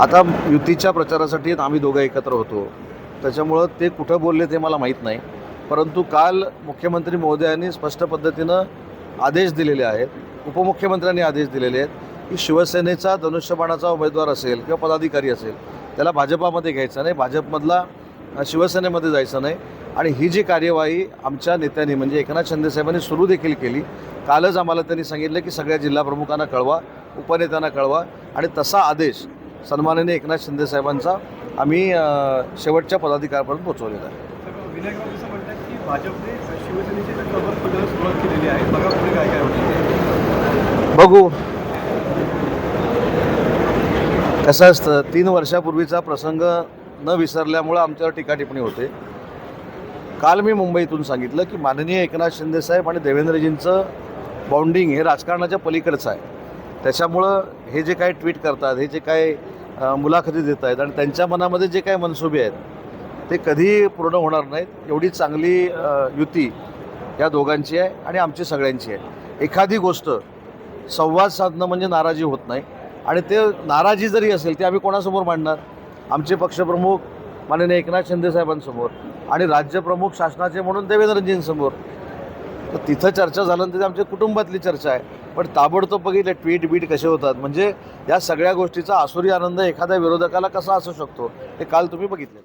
आता युतीच्या प्रचारासाठी आम्ही दोघं एकत्र होतो. त्याच्यामुळं ते कुठं बोलले ते मला माहीत नाही. परंतु काल मुख्यमंत्री महोदयांनी स्पष्ट पद्धतीनं आदेश दिलेले आहेत उपमुख्यमंत्र्यांनी आदेश दिलेले आहेत की शिवसेनेचा धनुष्यबाणाचा उमेदवार असेल किंवा पदाधिकारी असेल त्याला भाजपामध्ये घ्यायचं नाही. भाजपमधला शिवसेनेमध्ये जायचं नाही. आणि ही जी कार्यवाही आमच्या नेत्यांनी म्हणजे एकनाथ शिंदे साहेबांनी सुरू देखील केली. कालच आम्हाला त्यांनी सांगितलं की सगळ्या जिल्हाप्रमुखांना कळवा उपनेत्यांना कळवा. आणि तसा आदेश सन्माननीय एकनाथ शिंदे साहेबांचा आम्ही शेवटच्या पदाधिकाऱ्यापर्यंत पोहोचवलेला आहे. बघा कसं असतं तीन वर्षापूर्वीचा प्रसंग न विसरल्यामुळं आमच्यावर टीका टिप्पणी होते. काल मी मुंबईतून सांगितलं की माननीय एकनाथ शिंदेसाहेब आणि देवेंद्रजींचं बाउंडिंग हे राजकारणाच्या पलीकडचं आहे. त्याच्यामुळं हे जे काय ट्विट करतात हे जे काय मुलाखती देत आहेत आणि त्यांच्या मनामध्ये जे काही मनसुबे आहेत ते कधी पूर्ण होणार नाहीत. एवढी चांगली युती या दोघांची आहे आणि आमची सगळ्यांची आहे. एखादी गोष्ट संवाद साधणं म्हणजे नाराजी होत नाही. आणि ते नाराजी जरी असेल ते आम्ही कोणासमोर मांडणार? आमचे पक्षप्रमुख माननीय एकनाथ शिंदेसाहेबांसमोर आणि राज्यप्रमुख शासनाचे म्हणून देवेंद्रजींसमोर. तर तिथं चर्चा झाल्यानंतर ती आमच्या कुटुंबातली चर्चा आहे. पण ताबडतोब बघितलं ट्विट बीट कसे होतात. म्हणजे या सगळ्या गोष्टीचा आसुरी आनंद एखाद्या विरोधकाला कसा असू शकतो हे काल तुम्ही बघितले